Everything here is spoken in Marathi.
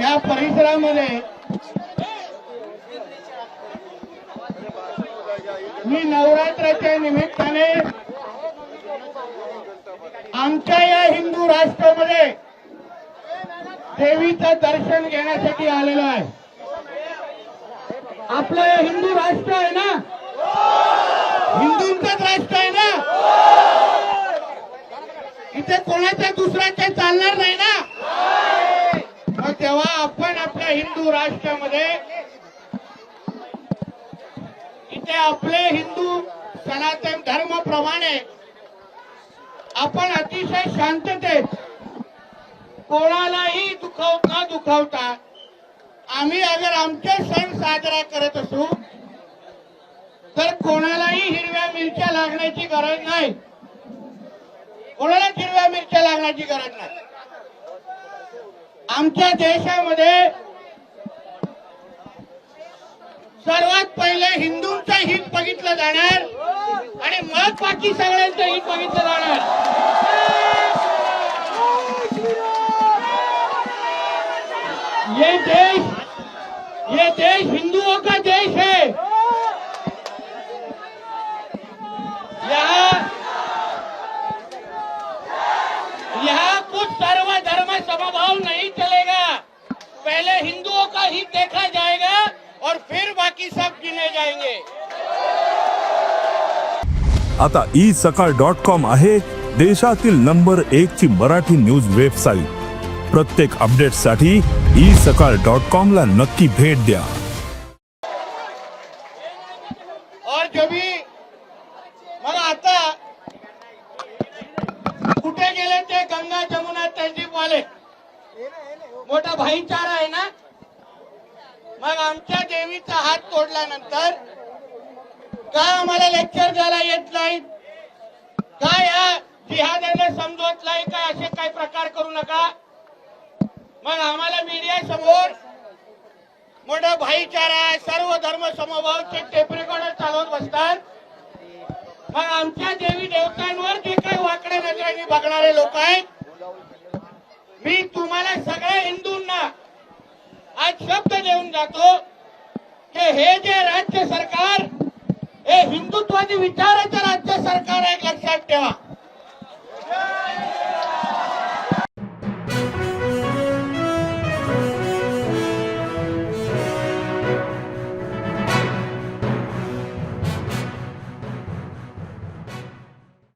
या परिसरामध्ये मी नवरात्राच्या निमित्ताने आमच्या या हिंदू राष्ट्रामध्ये देवीचं दर्शन घेण्यासाठी आलेलो आहे. आपलं हे हिंदू राष्ट्र आहे ना? हिंदूंचंच राष्ट्र आहे ना? इथे कोणाच्या दुसऱ्याचे चालणार नाही ना? मग तेव्हा आपण आपल्या हिंदू राष्ट्रामध्ये इथे आपले हिंदू सनातन धर्माप्रमाणे आपण अतिशय शांततेत कोणालाही दुखाव दुखावता आम्ही अगर आमचे सण साजरा करत असू तर कोणालाही हिरव्या मिरच्या लागण्याची गरज नाही. कोणाला हिरव्या मिरच्या लागण्याची गरज नाही. आमच्या देशामध्ये सर्वात पहिले हिंदूंचं हित बघितलं जाणार आणि मग बाकी सगळ्यांचं हित बघितलं जाणार. ये देश ये देश हिंदुओं का देश है. यहाँ यहाँ कुछ सर्व धर्म समभाव नहीं थे। पहले हिंदुओं का हित देखा जाएगा और फिर बाकी सब गिने जाएंगे। आता ई सकाळ डॉट कॉम आहे देशातील नंबर एक ची मराठी न्यूज वेबसाईट. प्रत्येक अपडेटसाठी ई सकाळ डॉट कॉम ला नक्की भेट द्या. और जो भी मग आता कुठे गेले ते गंगा जमुना तहजीब वाले मोठा भाईचारा आहे ना? मग आमच्या देवीचा हात तोडल्यानंतर का आम्हाला लेक्चर द्यायला येत नाही काय या जिहाद्याने समजवत नाही काय असे काही प्रकार करू नका. मग आम्हाला मीडिया समोर मोठा भाईचारा सर्व धर्म समभावचे टेपरेकॉर्डर चालवत बसतात. मग आमच्या देवी देवतांवर जे काही वाकड्या नजरांनी बघणारे लोक आहेत मी तुम्हाला सगळ्या हिंदूंना आज शब्द देऊन जातो की हे जे राज्य सरकार हे हिंदुत्वादी विचाराचं राज्य